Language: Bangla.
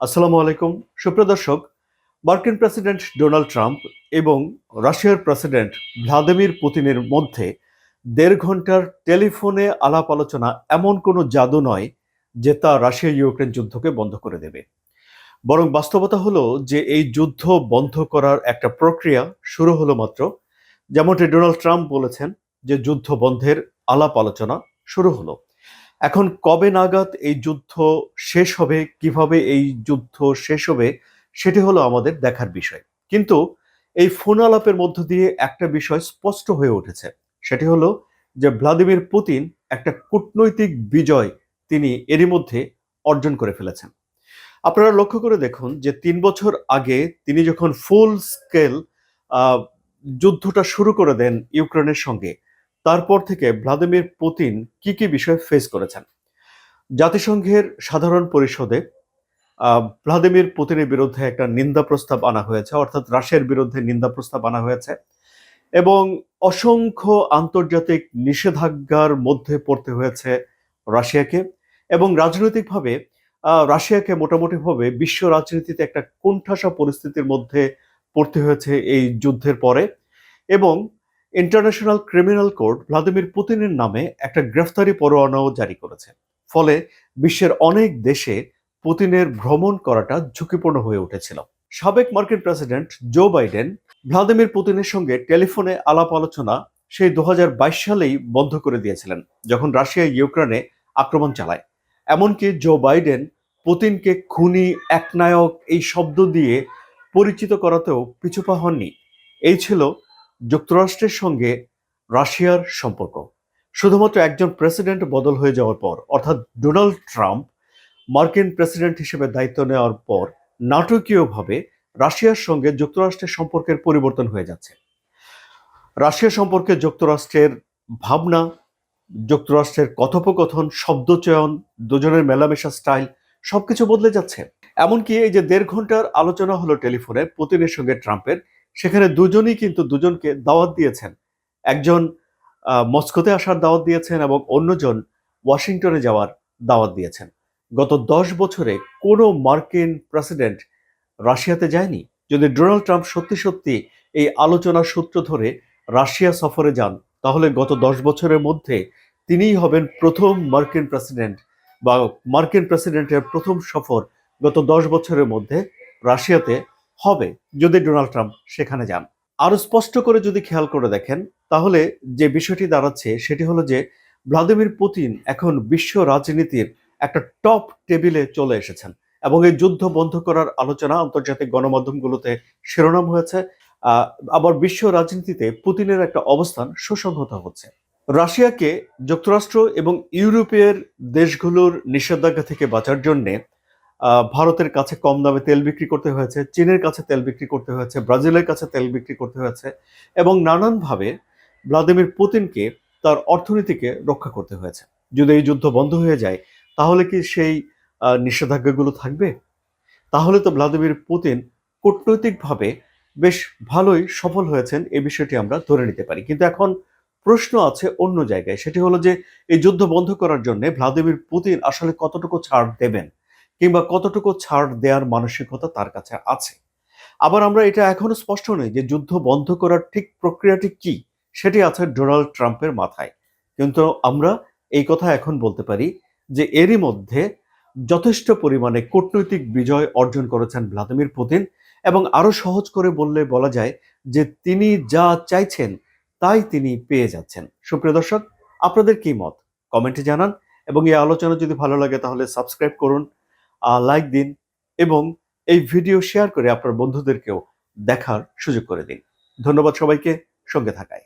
আসসালামু আলাইকুম। সুপ্রিয় দর্শক, মার্কিন প্রেসিডেন্ট ডোনাল্ড ট্রাম্প এবং রাশিয়ার প্রেসিডেন্ট ভ্লাদিমির পুতিনের মধ্যে দেড় ঘণ্টার টেলিফোনে আলাপ আলোচনা এমন কোনো জাদু নয় যে তা রাশিয়া ইউক্রেন যুদ্ধকে বন্ধ করে দেবে। বরং বাস্তবতা হলো যে এই যুদ্ধ বন্ধ করার একটা প্রক্রিয়া শুরু হলো মাত্র, যেমনটি ডোনাল্ড ট্রাম্প বলেছেন যে যুদ্ধ বন্ধের আলাপ আলোচনা শুরু হলো। এখন কবে নাগাদ এই যুদ্ধ শেষ হবে, কীভাবে এই যুদ্ধ শেষ হবে, সেটি হলো আমাদের দেখার বিষয়। কিন্তু এই ফোন আলাপের মধ্য দিয়ে একটা বিষয় স্পষ্ট হয়ে উঠেছে। সেটি হলো যে ভ্লাদিমির পুতিন একটা কূটনৈতিক বিজয় তিনি এরই মধ্যে অর্জন করে ফেলেছেন। আপনারা লক্ষ্য করে দেখুন যে তিন বছর আগে তিনি যখন ফুল স্কেল যুদ্ধটা শুরু করে দেন ইউক্রেনের সঙ্গে তারপর থেকে ভ্লাদিমির পুতিন কি কি বিষয় ফেস করেছেন? জাতিসংঘের সাধারণ পরিষদে ভ্লাদিমির পুতিনের বিরুদ্ধে একটা নিন্দা প্রস্তাব আনা হয়েছে, অর্থাৎ রাশিয়ার বিরুদ্ধে নিন্দা প্রস্তাব আনা হয়েছে এবং অসংখ্য আন্তর্জাতিক নিষেধাজ্ঞার মধ্যে পড়তে হয়েছে রাশিয়াকে এবং রাজনৈতিকভাবে রাশিয়াকে মোটামুটিভাবে বিশ্ব রাজনীতিতে একটা কোণঠাসা পরিস্থিতির মধ্যে পড়তে হয়েছে এই যুদ্ধের পরে এবং ইন্টারন্যাশনাল ক্রিমিনাল কোর্ট ভ্লাদিমির পুতিনের নামে একটা গ্রেফতারি পরোয়ানাও জারি করেছে। ফলে বিশ্বের অনেক দেশে পুতিনের ভ্রমণ করাটা ঝুঁকিপূর্ণ হয়ে উঠেছিল। সাবেক মার্কিন প্রেসিডেন্ট জো বাইডেন ভ্লাদিমির পুতিনের সঙ্গে টেলিফোনে আলাপ আলোচনা সেই দু হাজার বাইশ সালেই বন্ধ করে দিয়েছিলেন, যখন রাশিয়া ইউক্রেনে আক্রমণ চালায়। এমনকি জো বাইডেন পুতিনকে খুনি, একনায়ক এই শব্দ দিয়ে পরিচিত করাতেও পিছুপা হননি। এই ছিল যুক্তরাষ্ট্রের সঙ্গে রাশিয়ার সম্পর্ক। শুধুমাত্র একজন প্রেসিডেন্ট বদল হয়ে যাওয়ার পর, অর্থাৎ ডোনাল্ড ট্রাম্প মার্কিন প্রেসিডেন্ট হিসেবে দায়িত্ব নেওয়ার পর নাটকীয়ভাবে রাশিয়ার সঙ্গে যুক্তরাষ্ট্রের সম্পর্কের পরিবর্তন হয়ে যাচ্ছে। রাশিয়া সম্পর্কে যুক্তরাষ্ট্রের ভাবনা, যুক্তরাষ্ট্রের কথোপকথন, শব্দচয়ন, দুজনের মেলামেশা স্টাইল সবকিছু বদলে যাচ্ছে। এমনকি এই যে দেড় ঘণ্টার আলোচনা হলো টেলিফোনে পুতিনের সঙ্গে ট্রাম্পের সেখানে দুজনই কিন্তু দুজনকে দাওয়াত দিয়েছেন। একজন মস্কোতে আসার দাওয়াত দিয়েছেন এবং অন্যজন ওয়াশিংটনে যাওয়ার দাওয়াত দিয়েছেন। গত দশ বছরে কোনো মার্কিন প্রেসিডেন্ট রাশিয়াতে যায়নি? যদি ডোনাল্ড ট্রাম্প সত্যি সত্যি এই আলোচনার সূত্র ধরে রাশিয়া সফরে যান, তাহলে গত দশ বছরের মধ্যে তিনিই হবেন প্রথম মার্কিন প্রেসিডেন্ট বা মার্কিন প্রেসিডেন্টের প্রথম সফর গত দশ বছরের মধ্যে রাশিয়াতে হবে যদি ডোনাল্ড ট্রাম্প সেখানে যান। আরও স্পষ্ট করে যদি খেয়াল করে দেখেন, তাহলে যে বিষয়টি দাঁড়াচ্ছে সেটি হলো যে ভ্লাদিমির পুতিন এখন বিশ্ব রাজনীতির একটা টপ টেবিলে চলে এসেছেন এবং এই যুদ্ধ বন্ধ করার আলোচনা আন্তর্জাতিক গণমাধ্যমগুলোতে শিরোনাম হয়েছে। আবার বিশ্ব রাজনীতিতে পুতিনের একটা অবস্থান সুসংহত হচ্ছে। রাশিয়াকে যুক্তরাষ্ট্র এবং ইউরোপের দেশগুলোর নিষেধাজ্ঞা থেকে বাঁচার জন্যে ভারতের কাছে কম দামে তেল বিক্রি করতে হয়েছে, চীনের কাছে তেল বিক্রি করতে হয়েছে, ব্রাজিলের কাছে তেল বিক্রি করতে হয়েছে এবং নানানভাবে ভ্লাদিমির পুতিনকে তার অর্থনীতিকে রক্ষা করতে হয়েছে। যদি এই যুদ্ধ বন্ধ হয়ে যায়, তাহলে কি সেই নিষেধাজ্ঞাগুলো থাকবে? তাহলে তো ভ্লাদিমির পুতিন কূটনৈতিকভাবে বেশ ভালোই সফল হয়েছেন এই বিষয়টি আমরা ধরে নিতে পারি। কিন্তু এখন প্রশ্ন আছে অন্য জায়গায়, সেটি হলো যে এই যুদ্ধ বন্ধ করার জন্য ভ্লাদিমির পুতিন আসলে কতটুকু ছাড় দেবেন? কিংবা কতটুকু ছাড় দেওয়ার মানসিকতা তার কাছে আছে। আবার আমরা এটা এখনও স্পষ্ট নই যে যুদ্ধ বন্ধ করার ঠিক প্রক্রিয়াটি কি, সেটি আছে ডোনাল্ড ট্রাম্পের মাথায়। কিন্তু আমরা এই কথা এখন বলতে পারি যে এরই মধ্যে যথেষ্ট পরিমাণে কূটনৈতিক বিজয় অর্জন করেছেন ভ্লাদিমির পুতিন এবং আরও সহজ করে বললে বলা যায় যে তিনি যা চাইছেন তাই তিনি পেয়ে যাচ্ছেন। সুপ্রিয় দর্শক, আপনাদের কি মত? কমেন্টে জানান এবং এই আলোচনা যদি ভালো লাগে তাহলে সাবস্ক্রাইব করুন লাইক দিন এবং এই ভিডিও শেয়ার করে আপনার বন্ধুদেরকেও দেখার সুযোগ করে দিন। ধন্যবাদ সবাইকে, সঙ্গে থাকায়।